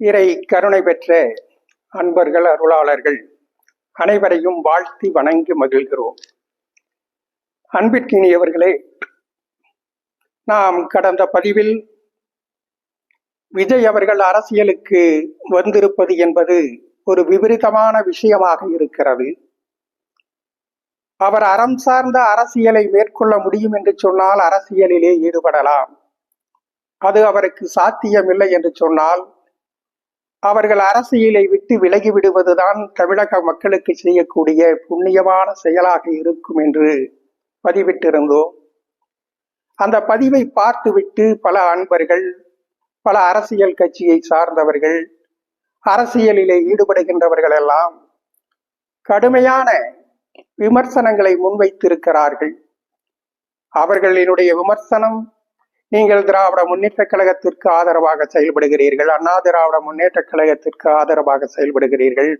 இறை கருணை பெற்ற அன்பர்கள் அருளாளர்கள் அனைவரையும் வாழ்த்தி வணங்கி மகிழ்கிறோம். அன்பிற்கினியவர்களே நாம் கடந்த பதிவில் விஜய் அவர்கள் அரசியலுக்கு வந்திருப்பது என்பது ஒரு விபரீதமான விஷயமாக இருக்கிறது. அவர் அறம் சார்ந்த அரசியலை மேற்கொள்ள முடியும் என்று சொன்னால் அரசியலிலே ஈடுபடலாம். அது அவருக்கு சாத்தியமில்லை என்று சொன்னால் அவர்கள் அரசியலை விட்டு விலகி விடுவதுதான் தமிழக மக்களுக்கு செய்யக்கூடிய புண்ணியமான செயலாக இருக்கும் என்று பதிவிட்டிருந்தோம். அந்த பதிவை பார்த்துவிட்டு பல அன்பர்கள் பல அரசியல் கட்சியை சார்ந்தவர்கள் அரசியலிலே ஈடுபடுகின்றவர்கள் எல்லாம் கடுமையான விமர்சனங்களை முன்வைத்திருக்கிறார்கள். அவர்களினுடைய விமர்சனம் நீங்கள் திராவிட முன்னேற்ற கழகத்திற்கு ஆதரவாக செயல்படுகிறீர்கள். அண்ணா திராவிட முன்னேற்ற கழகத்திற்கு ஆதரவாக செயல்படுகிறீர்கள்.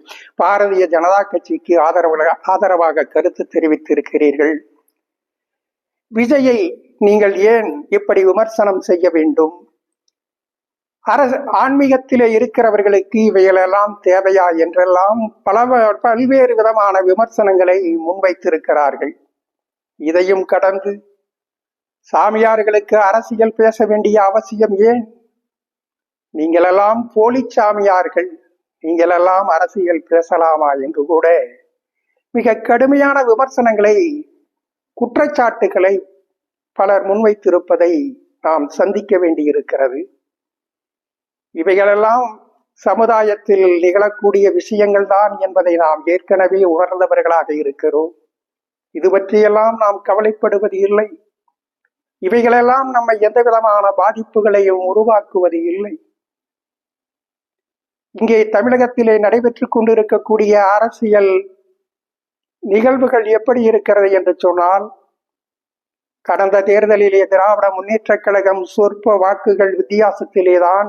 பாரதிய ஜனதா கட்சிக்கு ஆதரவு ஆதரவாக கருத்து தெரிவித்திருக்கிறீர்கள். விஜயை நீங்கள் ஏன் இப்படி விமர்சனம் செய்ய வேண்டும்? அரசு ஆன்மீகத்திலே இருக்கிறவர்களுக்கு இவைகளெல்லாம் தேவையா என்றெல்லாம் பல பல்வேறு விதமான விமர்சனங்களை முன்வைத்திருக்கிறார்கள். இதையும் கடந்து சாமியார்களுக்கு அரசியல் பேச வேண்டிய அவசியம் ஏன்? நீங்களெல்லாம் போலி சாமியார்கள். நீங்களெல்லாம் அரசியல் பேசலாமா என்று கூட? மிக கடுமையான விமர்சனங்களை குற்றச்சாட்டுகளை பலர் முன்வைத்திருப்பதை நாம் சந்திக்க வேண்டியிருக்கிறது. இவைகளெல்லாம் சமுதாயத்தில் நிகழக்கூடிய விஷயங்கள் தான் என்பதை நாம் ஏற்கனவே உணர்ந்தவர்களாக இருக்கிறோம். இது பற்றியெல்லாம் நாம் கவலைப்படுவது இல்லை. இவைகளெல்லாம் நம்மை எந்த விதமான பாதிப்புகளையும் உருவாக்குவது இல்லை. இங்கே தமிழகத்திலே நடைபெற்றுக் கொண்டிருக்கக்கூடிய அரசியல் நிகழ்வுகள் எப்படி இருக்கிறது என்று சொன்னால் கடந்த தேர்தலிலே திராவிட முன்னேற்ற கழகம் சொற்ப வாக்குகள் வித்தியாசத்திலேதான்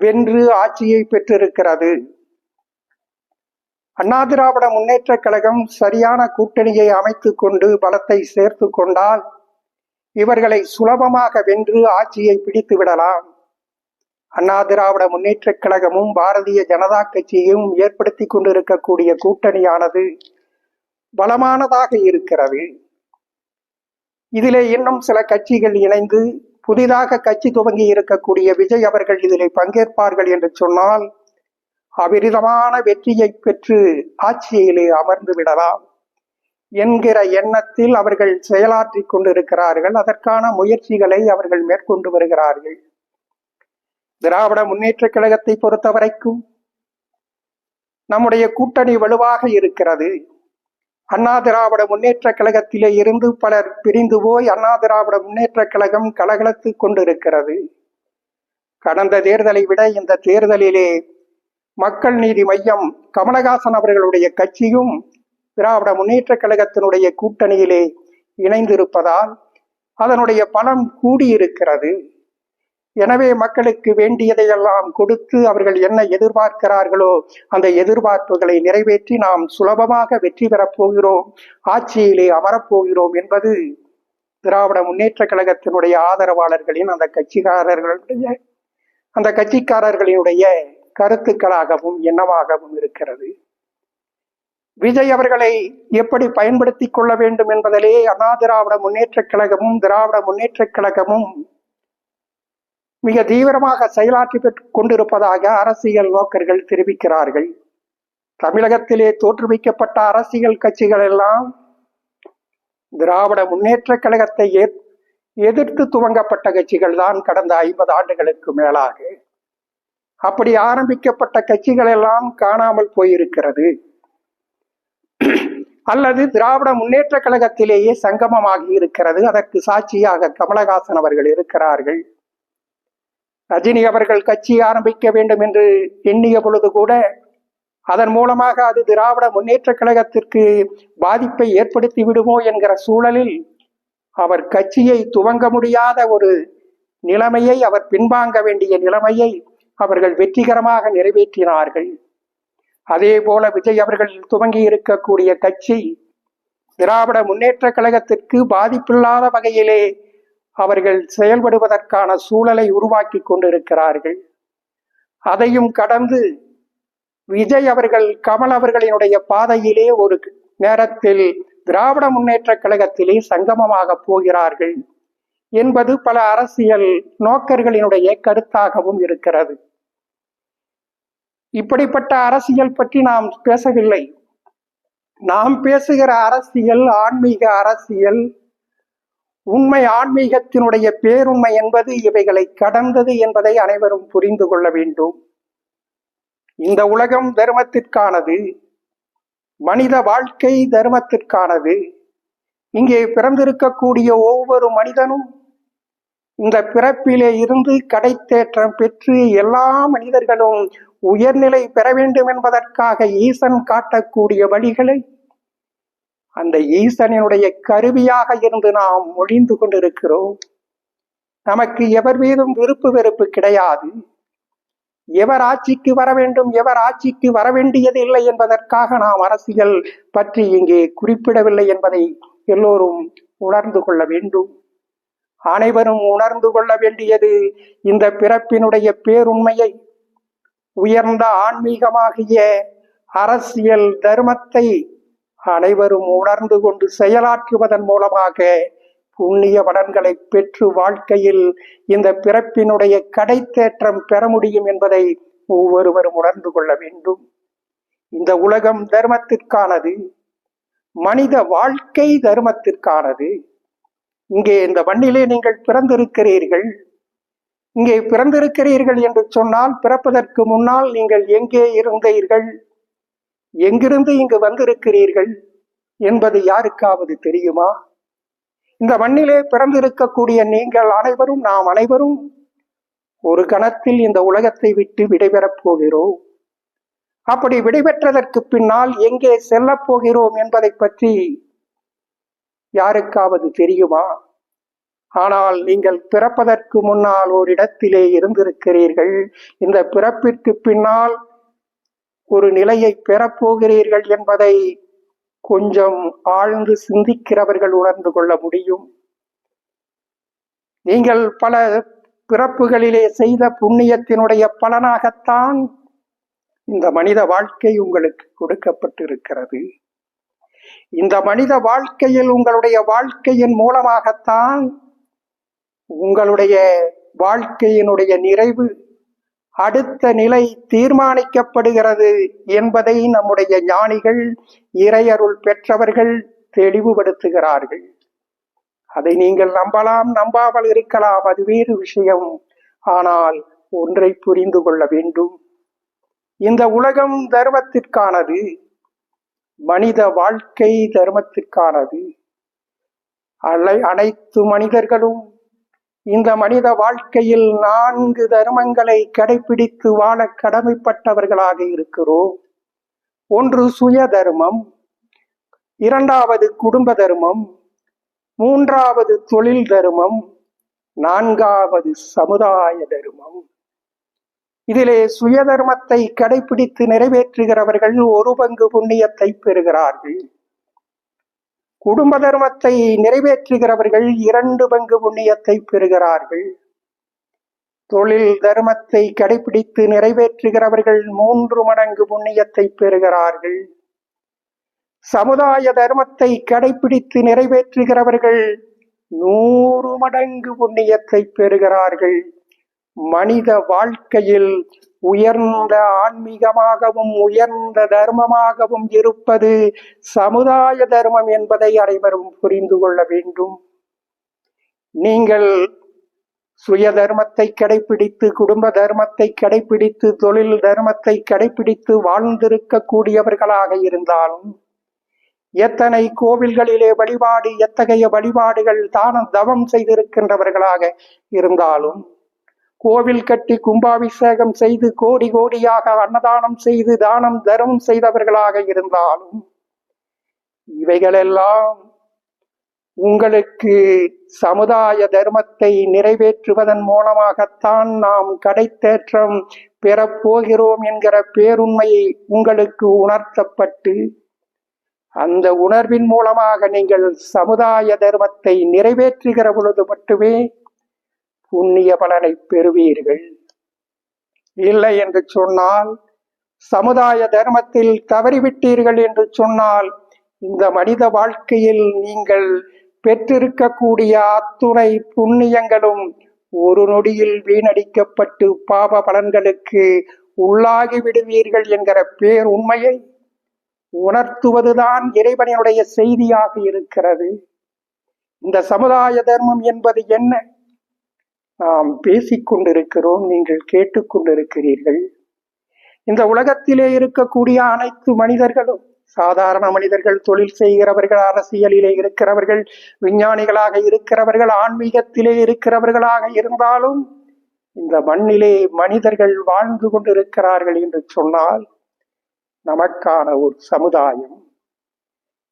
வென்று ஆட்சியை பெற்றிருக்கிறது. அண்ணா திராவிட முன்னேற்ற கழகம் சரியான கூட்டணியை அமைத்துக் கொண்டு பலத்தை சேர்த்து கொண்டால் இவர்களை சுலபமாக வென்று ஆட்சியை பிடித்து விடலாம். அண்ணா திராவிட முன்னேற்ற கழகமும் பாரதிய ஜனதா கட்சியும் ஏற்படுத்தி கொண்டிருக்கக்கூடிய கூட்டணியானது பலமானதாக இருக்கிறது. இதிலே இன்னும் சில கட்சிகள் இணைந்து புதிதாக கட்சி துவங்கி இருக்கக்கூடிய விஜய் அவர்கள் இதில் பங்கேற்பார்கள் என்று சொன்னால் அபரிதமான வெற்றியை பெற்று ஆட்சியிலே அமர்ந்து விடலாம். என்கிற எண்ணத்தில் அவர்கள் செயலாற்றி கொண்டிருக்கிறார்கள். அதற்கான முயற்சிகளை அவர்கள் மேற்கொண்டு வருகிறார்கள். திராவிட முன்னேற்ற கழகத்தை பொறுத்த வரைக்கும் நம்முடைய கூட்டணி வலுவாக இருக்கிறது. அண்ணா திராவிட முன்னேற்ற கழகத்திலே இருந்து பலர் பிரிந்து போய் அண்ணா திராவிட முன்னேற்ற கழகம் கலகலத்து கொண்டிருக்கிறது. கடந்த தேர்தலை விட இந்த தேர்தலிலே மக்கள் நீதி மையம் கமலஹாசன் அவர்களுடைய கட்சியும் திராவிட முன்னேற்ற கழகத்தினுடைய கூட்டணியிலே இணைந்திருப்பதால் அதனுடைய பலம் கூடியிருக்கிறது. எனவே மக்களுக்கு வேண்டியதையெல்லாம் கொடுத்து அவர்கள் என்ன எதிர்பார்க்கிறார்களோ அந்த எதிர்பார்ப்புகளை நிறைவேற்றி நாம் சுலபமாக வெற்றி பெறப் போகிறோம் ஆட்சியிலே அமரப்போகிறோம் என்பது திராவிட முன்னேற்ற கழகத்தினுடைய ஆதரவாளர்களின் அந்த கட்சிக்காரர்களுடைய அந்த கட்சிக்காரர்களினுடைய கருத்துக்களாகவும் எண்ணமாகவும் இருக்கிறது. விஜய் அவர்களை எப்படி பயன்படுத்தி கொள்ள வேண்டும் என்பதிலே அண்ணா திராவிட முன்னேற்ற கழகமும் திராவிட முன்னேற்ற கழகமும் மிக தீவிரமாக செயலாற்றி கொண்டிருப்பதாக அரசியல் நோக்கர்கள் தெரிவிக்கிறார்கள். தமிழகத்திலே தோற்றுவிக்கப்பட்ட அரசியல் கட்சிகள் எல்லாம் திராவிட முன்னேற்ற கழகத்தை எதிர்த்து துவங்கப்பட்ட கட்சிகள் தான் கடந்த ஐம்பது ஆண்டுகளுக்கு மேலாக. அப்படி ஆரம்பிக்கப்பட்ட கட்சிகள் எல்லாம் காணாமல் போயிருக்கிறது. அல்லது திராவிட முன்னேற்ற கழகத்திலேயே சங்கமமாகி இருக்கிறது. அதற்கு சாட்சியாக கமலஹாசன் அவர்கள் இருக்கிறார்கள். ரஜினி அவர்கள் கட்சி ஆரம்பிக்க வேண்டும் என்று எண்ணிய பொழுது கூட அதன் மூலமாக அது திராவிட முன்னேற்ற கழகத்திற்கு பாதிப்பை ஏற்படுத்தி விடுமோ என்கிற சூழலில் அவர் கட்சியை துவங்க முடியாத ஒரு நிலைமையை அவர் பின்வாங்க வேண்டிய நிலைமையை அவர்கள் வெற்றிகரமாக நிறைவேற்றினார்கள். அதே போல விஜய் அவர்கள் துவங்கி இருக்கக்கூடிய கட்சி திராவிட முன்னேற்ற கழகத்திற்கு பாதிப்பில்லாத வகையிலே அவர்கள் செயல்படுவதற்கான சூழலை உருவாக்கி கொண்டிருக்கிறார்கள். அதையும் கடந்து விஜய் அவர்கள் கமல் அவர்களினுடைய பாதையிலே ஒரு நேரத்தில் திராவிட முன்னேற்ற கழகத்திலே சங்கமமாக போகிறார்கள் என்பது பல அரசியல் நோக்கர்களினுடைய கருத்தாகவும் இருக்கிறது. இப்படிப்பட்ட அரசியல் பற்றி நாம் பேசவில்லை. நாம் பேசுகிற அரசியல் ஆன்மீக அரசியல். உண்மை ஆன்மீகத்தினுடைய பேருண்மை என்பது இவைகளை கடந்தது என்பதை அனைவரும் புரிந்து கொள்ள வேண்டும். இந்த உலகம் தர்மத்திற்கானது. மனித வாழ்க்கை தர்மத்திற்கானது. இங்கே பிறந்திருக்கக்கூடிய ஒவ்வொரு மனிதனும் இந்த பிறப்பிலே இருந்து கடைத்தேற்றம் பெற்று எல்லா மனிதர்களும் உயர்நிலை பெற வேண்டும் என்பதற்காக ஈசன் காட்டக்கூடிய வழிகளை அந்த ஈசனினுடைய கருவியாக இருந்து நாம் ஒழிந்து கொண்டிருக்கிறோம். நமக்கு எவர் மீதும் விருப்பு வெறுப்பு கிடையாது. எவர் ஆட்சிக்கு வர வேண்டும் எவர் ஆட்சிக்கு வர வேண்டியது இல்லை என்பதற்காக நாம் அரசியல் பற்றி இங்கே குறிப்பிடவில்லை என்பதை எல்லோரும் உணர்ந்து கொள்ள வேண்டும். அனைவரும் உணர்ந்து கொள்ள வேண்டியது இந்த பிறப்பினுடைய பேருண்மையை உயர்ந்த ஆன்மீகமாகிய அரசியல் தர்மத்தை அனைவரும் உணர்ந்து கொண்டு செயலாற்றுவதன் மூலமாக புண்ணிய பலன்களை பெற்று வாழ்க்கையில் இந்த பிறப்பினுடைய கடைத்தேற்றம் பெற முடியும் என்பதை ஒவ்வொருவரும் உணர்ந்து கொள்ள வேண்டும். இந்த உலகம் தர்மத்திற்கானது மனித வாழ்க்கை தர்மத்திற்கானது. இங்கே இந்த மண்ணிலே நீங்கள் பிறந்திருக்கிறீர்கள். இங்கே பிறந்திருக்கிறீர்கள் என்று சொன்னால் பிறப்பதற்கு முன்னால் நீங்கள் எங்கே இருந்தீர்கள்? எங்கிருந்து இங்கு வந்திருக்கிறீர்கள்? என்பது யாருக்காவது தெரியுமா? இந்த மண்ணிலே பிறந்திருக்கக்கூடிய நீங்கள் அனைவரும் நாம் அனைவரும் ஒரு கணத்தில் இந்த உலகத்தை விட்டு விடைபெறப் போகிறோம். அப்படி விடைபெற்றதற்கு பின்னால் எங்கே செல்லப் போகிறோம் என்பதை பற்றி யாருக்காவது தெரியுமா? ஆனால் நீங்கள் பிறப்பதற்கு முன்னால் ஒரு இடத்திலே இருந்திருக்கிறீர்கள். இந்த பிறப்பிற்கு பின்னால் ஒரு நிலையை பெறப்போகிறீர்கள் என்பதை கொஞ்சம் ஆழ்ந்து சிந்திக்கிறவர்கள் உணர்ந்து கொள்ள முடியும். நீங்கள் பல பிறப்புகளிலே செய்த புண்ணியத்தினுடைய பலனாகத்தான் இந்த மனித வாழ்க்கை உங்களுக்கு கொடுக்கப்பட்டிருக்கிறது. இந்த மனித வாழ்க்கையில் உங்களுடைய வாழ்க்கையின் மூலமாகத்தான் உங்களுடைய வாழ்க்கையினுடைய நிறைவு அடுத்த நிலை தீர்மானிக்கப்படுகிறது என்பதை நம்முடைய ஞானிகள் இறையருள் பெற்றவர்கள் தெளிவுபடுத்துகிறார்கள். அதை நீங்கள் நம்பலாம் நம்பாமல் இருக்கலாம் அது வேறு விஷயம். ஆனால் ஒன்றை புரிந்து கொள்ள வேண்டும். இந்த உலகம் தர்மத்திற்கானது மனித வாழ்க்கை தர்மத்திற்கானது. அலை அனைத்து மனிதர்களும் இந்த மனித வாழ்க்கையில் நான்கு தர்மங்களை கடைபிடித்து வாழ கடமைப்பட்டவர்களாக இருக்கிறோம். ஒன்று சுய தர்மம் இரண்டாவது குடும்ப தர்மம் மூன்றாவது தொழில் தர்மம் நான்காவது சமுதாய தர்மம். இதிலே சுய தர்மத்தை கடைபிடித்து நிறைவேற்றுகிறவர்கள் ஒரு பங்கு புண்ணியத்தை பெறுகிறார்கள். குடும்ப தர்மத்தை நிறைவேற்றுகிறவர்கள் இரண்டு பங்கு புண்ணியத்தை பெறுகிறார்கள். தொழில் தர்மத்தை கடைபிடித்து நிறைவேற்றுகிறவர்கள் மூன்று மடங்கு புண்ணியத்தை பெறுகிறார்கள். சமுதாய தர்மத்தை கடைபிடித்து நிறைவேற்றுகிறவர்கள் நூறு மடங்கு புண்ணியத்தை பெறுகிறார்கள். மனித வாழ்க்கையில் உயர்ந்த ஆன்மீகமாகவும் உயர்ந்த தர்மமாகவும் இருப்பது சமுதாய தர்மம் என்பதை அனைவரும் புரிந்து கொள்ள வேண்டும். நீங்கள் சுய தர்மத்தை கடைபிடித்து குடும்ப தர்மத்தை கடைபிடித்து தொழில் தர்மத்தை கடைபிடித்து வாழ்ந்திருக்க கூடியவர்களாக இருந்தாலும் எத்தனை கோவில்களிலே வழிபாடு எத்தகைய வழிபாடுகள் தானம் தவம் செய்திருக்கின்றவர்களாக இருந்தாலும் கோவில் கட்டி கும்பாபிஷேகம் செய்து கோடி கோடியாக அன்னதானம் செய்து தானம் தர்மம் செய்தவர்களாக இருந்தாலும் இவைகளெல்லாம் உங்களுக்கு சமுதாய தர்மத்தை நிறைவேற்றுவதன் மூலமாகத்தான் நாம் கடைத்தேற்றம் பெறப்போகிறோம் என்கிற பேருண்மையை உங்களுக்கு உணர்த்தப்பட்டு அந்த உணர்வின் மூலமாக நீங்கள் சமுதாய தர்மத்தை நிறைவேற்றுகிற பொழுது மட்டுமே புண்ணிய பலனை பெறுவீர்கள். இல்லை என்று சொன்னால் சமுதாய தர்மத்தில் தவறிவிட்டீர்கள் என்று சொன்னால் இந்த மனித வாழ்க்கையில் நீங்கள் பெற்றிருக்கக்கூடிய அத்துணை புண்ணியங்களும் ஒரு நொடியில் வீணடிக்கப்பட்டு பாப பலன்களுக்கு உள்ளாகி விடுவீர்கள் என்கிற பேர் உண்மையை உணர்த்துவதுதான் இறைவனுடைய செய்தியாக இருக்கிறது. இந்த சமுதாய தர்மம் என்பது என்ன? நாம் பேசிக்கொண்டிருக்கிறோம் நீங்கள் கேட்டுக்கொண்டிருக்கிறீர்கள். இந்த உலகத்திலே இருக்கக்கூடிய அனைத்து மனிதர்களும் சாதாரண மனிதர்கள் தொழில் செய்கிறவர்கள் அரசியலிலே இருக்கிறவர்கள் விஞ்ஞானிகளாக இருக்கிறவர்கள் ஆன்மீகத்திலே இருக்கிறவர்களாக இருந்தாலும் இந்த மண்ணிலே மனிதர்கள் வாழ்ந்து கொண்டிருக்கிறார்கள் என்று சொன்னால் நமக்கான ஒரு சமுதாயம்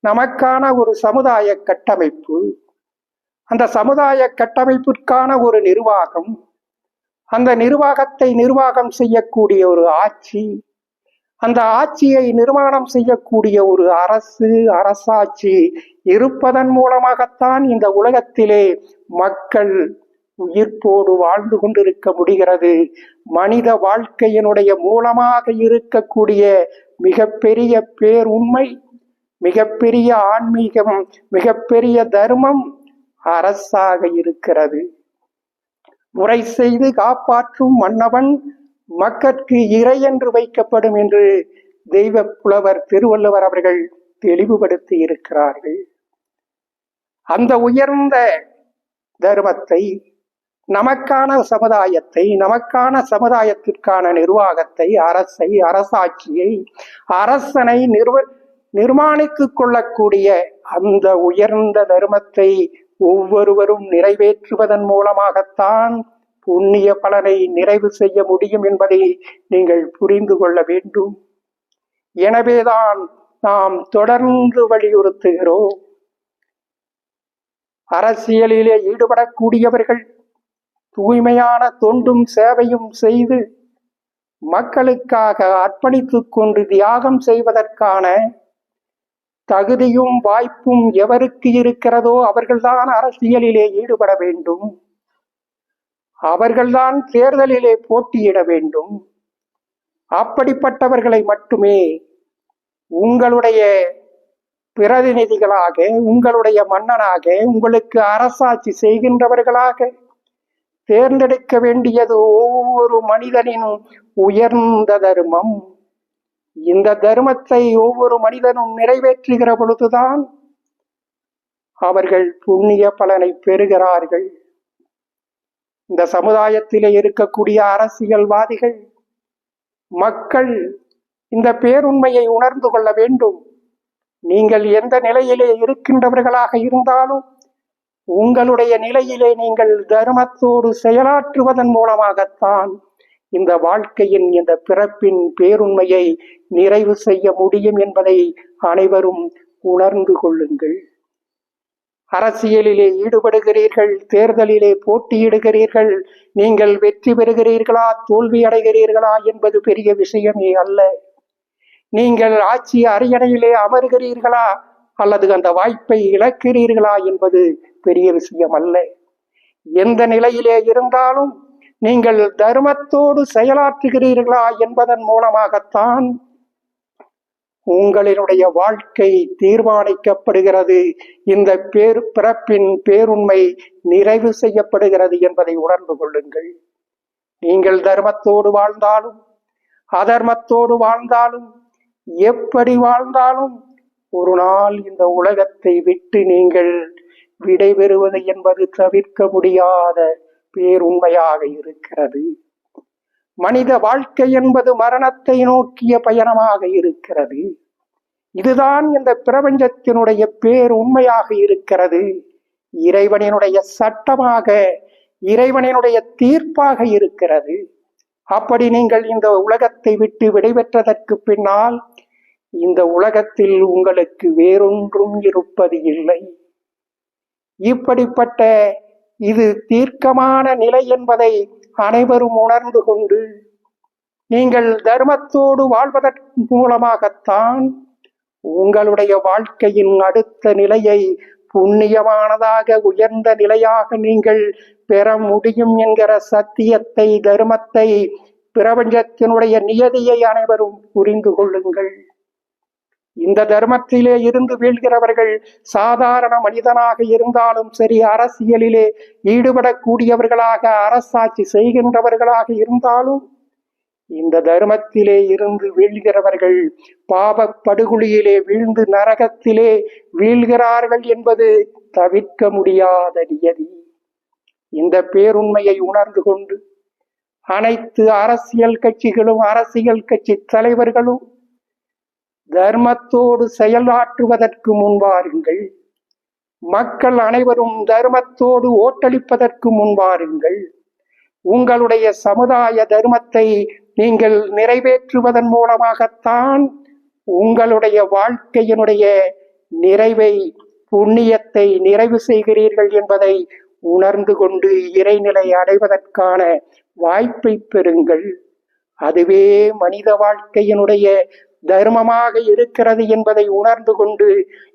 நமக்கான ஒரு சமுதாய கட்டமைப்பு அந்த சமுதாய கட்டமைப்பிற்கான ஒரு நிர்வாகம் அந்த நிர்வாகத்தை நிர்வாகம் செய்யக்கூடிய ஒரு ஆட்சி அந்த ஆட்சியை நிர்மாணம் செய்யக்கூடிய ஒரு அரசு அரசாட்சி இருப்பதன் மூலமாகத்தான் இந்த உலகத்திலே மக்கள் உயிர்ப்போடு வாழ்ந்து கொண்டிருக்க முடிகிறது. மனித வாழ்க்கையினுடைய மூலமாக இருக்கக்கூடிய மிகப்பெரிய பேருண்மை மிகப்பெரிய ஆன்மீகம் மிகப்பெரிய தர்மம் அரசாக இருக்கிறது. முறை செய்து காப்பாற்றும் மன்னவன் மக்கட்கு இறை என்று வைக்கப்படும் என்று தெய்வ புலவர் திருவள்ளுவர் அவர்கள் தெளிவுபடுத்தி இருக்கிறார்கள். அந்த உயர்ந்த தர்மத்தை நமக்கான சமுதாயத்தை நமக்கான சமுதாயத்திற்கான நிர்வாகத்தை அரசை அரசாட்சியை அரசனை நிர்வ நிர்மாணித்துக் கொள்ளக்கூடிய அந்த உயர்ந்த தர்மத்தை ஒவ்வொருவரும் நிறைவேற்றுவதன் மூலமாகத்தான் புண்ணிய பலனை நிறைவு செய்ய முடியும் என்பதை நீங்கள் புரிந்து கொள்ள வேண்டும். எனவேதான் நாம் தொடர்ந்து வலியுறுத்துகிறோம். அரசியலிலே ஈடுபடக்கூடியவர்கள் தூய்மையான தொண்டும் சேவையும் செய்து மக்களுக்காக அர்ப்பணித்துக் கொண்டு தியாகம் செய்வதற்கான தகுதியும் வாய்ப்பும் எவருக்கு இருக்கிறதோ அவர்கள்தான் அரசியலிலே ஈடுபட வேண்டும். அவர்கள்தான் தேர்தலிலே போட்டியிட வேண்டும். அப்படிப்பட்டவர்களை மட்டுமே உங்களுடைய பிரதிநிதிகளாக உங்களுடைய மன்னனாக உங்களுக்கு அரசாட்சி செய்கின்றவர்களாக தேர்ந்தெடுக்க வேண்டியது ஒவ்வொரு மனிதனின் உயர்ந்த தர்மம். இந்த தர்மத்தை ஒவ்வொரு மனிதனும் நிறைவேற்றுகிற பொழுதுதான் அவர்கள் புண்ணிய பலனை பெறுகிறார்கள். இந்த சமுதாயத்திலே இருக்கக்கூடிய அரசியல்வாதிகள் மக்கள் இந்த பேருண்மையை உணர்ந்து கொள்ள வேண்டும். நீங்கள் எந்த நிலையிலே இருக்கின்றவர்களாக இருந்தாலும் உங்களுடைய நிலையிலே நீங்கள் தர்மத்தோடு செயலாற்றுவதன் மூலமாகத்தான் இந்த வாழ்க்கையின் இந்த பிறப்பின் பேருண்மையை நிறைவு செய்ய முடியும் என்பதை அனைவரும் உணர்ந்து கொள்ளுங்கள். அரசியலிலே ஈடுபடுகிறீர்கள் தேர்தலிலே போட்டியிடுகிறீர்கள் நீங்கள் வெற்றி பெறுகிறீர்களா தோல்வி அடைகிறீர்களா என்பது பெரிய விஷயமே அல்ல. நீங்கள் ஆட்சி அரியணையிலே அமர்கிறீர்களா அல்லது அந்த வாய்ப்பை இழக்கிறீர்களா என்பது பெரிய விஷயம் அல்ல. எந்த நிலையிலே இருந்தாலும் நீங்கள் தர்மத்தோடு செயலாற்றுகிறீர்களா என்பதன் மூலமாகத்தான் உங்களினுடைய வாழ்க்கை தீர்மானிக்கப்படுகிறது. இந்த பேர் பிறப்பின் பேருண்மை நிறைவு செய்யப்படுகிறது என்பதை உணர்ந்து கொள்ளுங்கள். நீங்கள் தர்மத்தோடு வாழ்ந்தாலும் அதர்மத்தோடு வாழ்ந்தாலும் எப்படி வாழ்ந்தாலும் ஒரு நாள் இந்த உலகத்தை விட்டு நீங்கள் விடைபெறுவது என்பது தவிர்க்க முடியாத பேருண்மையாக இருக்கிறது. மனித வாழ்க்கை என்பது மரணத்தை நோக்கிய பயணமாக இருக்கிறது. இதுதான் இந்த பிரபஞ்சத்தினுடைய பேர் உண்மையாக இருக்கிறது. இறைவனினுடைய சட்டமாக இறைவனினுடைய தீர்ப்பாக இருக்கிறது. அப்படி நீங்கள் இந்த உலகத்தை விட்டு விடைபெற்றதற்கு பின்னால் இந்த உலகத்தில் உங்களுக்கு வேறொன்றும் இருப்பது இல்லை. இப்படிப்பட்ட இது தீர்க்கமான நிலை என்பதை அனைவரும் உணர்ந்து கொண்டு நீங்கள் தர்மத்தோடு வாழ்வதன் மூலமாகத்தான் உங்களுடைய வாழ்க்கையின் அடுத்த நிலையை புண்ணியமானதாக உயர்ந்த நிலையாக நீங்கள் பெற முடியும் என்கிற சத்தியத்தை தர்மத்தை பிரபஞ்சத்தினுடைய நியதியை அனைவரும் புரிந்து கொள்ளுங்கள். இந்த தர்மத்திலே இருந்து வீழ்கிறவர்கள் சாதாரண மனிதனாக இருந்தாலும் சரி அரசியலிலே ஈடுபடக்கூடியவர்களாக அரசாட்சி செய்கின்றவர்களாக இருந்தாலும் இந்த தர்மத்திலே இருந்து வீழ்கிறவர்கள் பாவ படுகொலியிலே வீழ்ந்து நரகத்திலே வீழ்கிறார்கள் என்பது தவிர்க்க முடியாத நியதி. இந்த பேருண்மையை உணர்ந்து கொண்டு அனைத்து அரசியல் கட்சிகளும் அரசியல் கட்சி தலைவர்களும் தர்மத்தோடு செயலாற்றுவதற்கு முன்வாருங்கள் மக்கள் அனைவரும் தர்மத்தோடு ஓட்டளிப்பதற்கு முன்வாருங்கள் உங்களுடைய சமுதாய தர்மத்தை நீங்கள் நிறைவேற்றுவதன் மூலமாகத்தான் உங்களுடைய வாழ்க்கையினுடைய நிறைவை புண்ணியத்தை நிறைவு செய்கிறீர்கள் என்பதை உணர்ந்து கொண்டு இறைநிலை அடைவதற்கான வாய்ப்பை பெறுங்கள். அதுவே மனித வாழ்க்கையினுடைய தர்மமாக இருக்கிறது என்பதை உணர்ந்து கொண்டு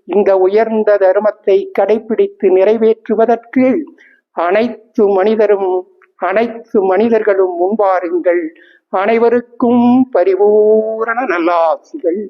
இந்த உயர்ந்த தர்மத்தை கடைபிடித்து நிறைவேற்றுவதற்கு அனைத்து மனிதரும் அனைத்து மனிதர்களும் முன்வாருங்கள். அனைவருக்கும் பரிபூரண நல்லாசிகள்.